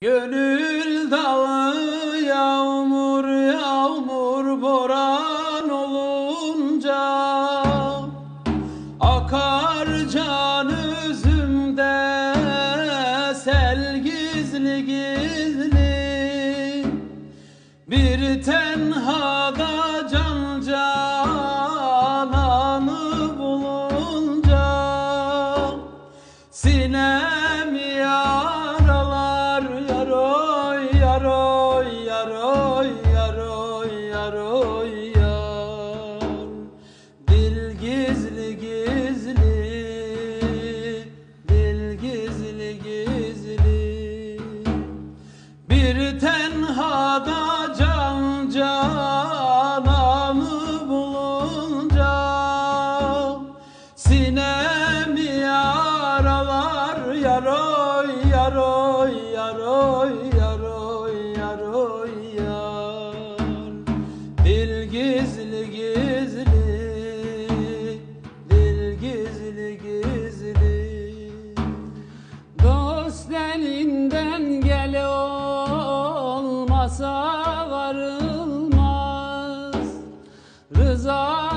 Gönül dağı yağmur yağmur boran olunca Akar can üzümde sel gizli gizli. Bir tenhada can cananı bulunca Sinem bir varılmaz. Rızasız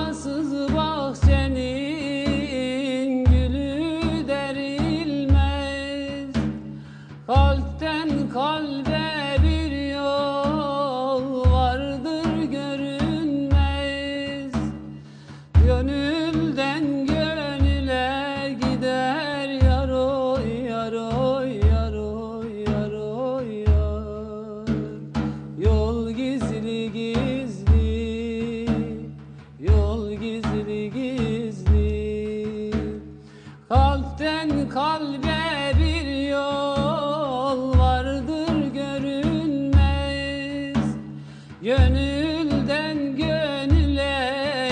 Gönülden gönüle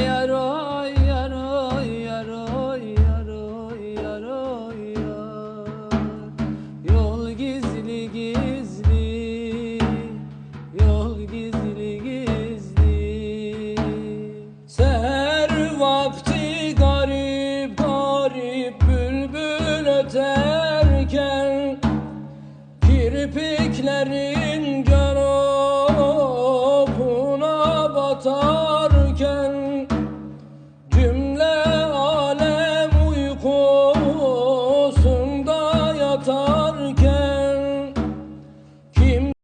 yaroy yaroy yaroy yaroy yar Yol gizli gizli. Yol gizli gizli. Seher vakti garip garip bülbül öterken Kirpiklerin